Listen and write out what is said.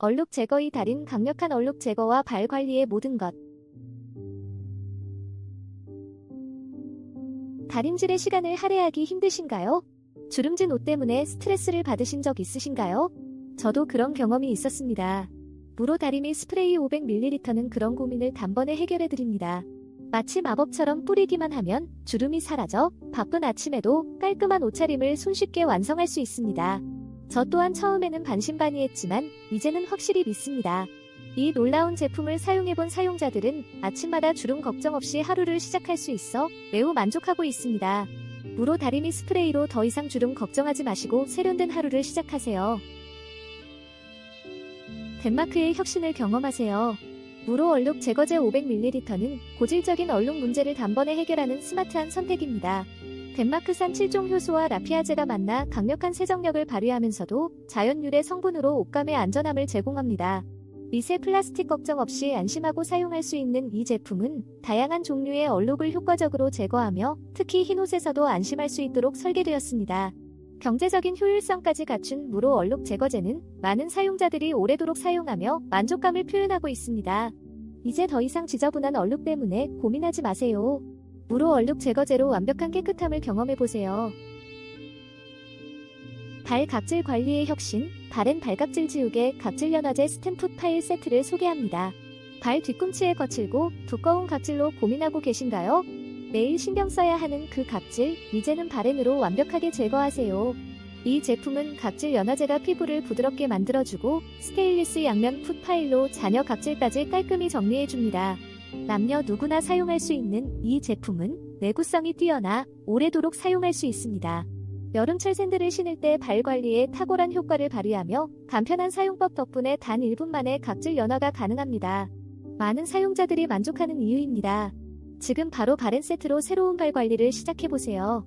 얼룩 제거의 달인 강력한 얼룩 제거와 발 관리의 모든 것. 다림질의 시간을 할애하기 힘드신가요? 주름진 옷 때문에 스트레스를 받으신 적 있으신가요? 저도 그런 경험이 있었습니다. 무로 다리미 스프레이 500ml는 그런 고민을 단번에 해결해 드립니다. 마치 마법처럼 뿌리기만 하면 주름이 사라져 바쁜 아침에도 깔끔한 옷차림을 손쉽게 완성할 수 있습니다. 저 또한 처음에는 반신반의했지만 이제는 확실히 믿습니다. 이 놀라운 제품을 사용해본 사용자들은 아침마다 주름 걱정 없이 하루를 시작할 수 있어 매우 만족하고 있습니다. 무로 다리미 스프레이로 더 이상 주름 걱정하지 마시고 세련된 하루를 시작하세요. 덴마크의 혁신을 경험하세요. 무로 얼룩 제거제 500ml는 고질적인 얼룩 문제를 단번에 해결하는 스마트한 선택입니다. 덴마크산 7종 효소와 라피아제가 만나 강력한 세정력을 발휘하면서도 자연 유래 성분으로 옷감의 안전함을 제공합니다. 미세 플라스틱 걱정 없이 안심하고 사용할 수 있는 이 제품은 다양한 종류의 얼룩을 효과적으로 제거하며 특히 흰옷에서도 안심할 수 있도록 설계되었습니다. 경제적인 효율성까지 갖춘 무로 얼룩 제거제는 많은 사용자들이 오래도록 사용하며 만족감을 표현하고 있습니다. 이제 더 이상 지저분한 얼룩 때문에 고민하지 마세요. 무로 얼룩 제거제로 완벽한 깨끗함을 경험해보세요. 발 각질 관리의 혁신, 발엔 발각질 지우개 각질 연화제 스탬프 파일 세트를 소개합니다. 발 뒤꿈치에 거칠고 두꺼운 각질로 고민하고 계신가요? 매일 신경 써야 하는 그 각질, 이제는 바렌으로 완벽하게 제거하세요. 이 제품은 각질 연화제가 피부를 부드럽게 만들어주고 스테인리스 양면 풋 파일로 잔여 각질까지 깔끔히 정리해줍니다. 남녀 누구나 사용할 수 있는 이 제품은 내구성이 뛰어나 오래도록 사용할 수 있습니다. 여름철 샌들을 신을 때 발 관리에 탁월한 효과를 발휘하며 간편한 사용법 덕분에 단 1분 만에 각질 연화가 가능합니다. 많은 사용자들이 만족하는 이유입니다. 지금 바로 바렌 세트로 새로운 발 관리를 시작해보세요.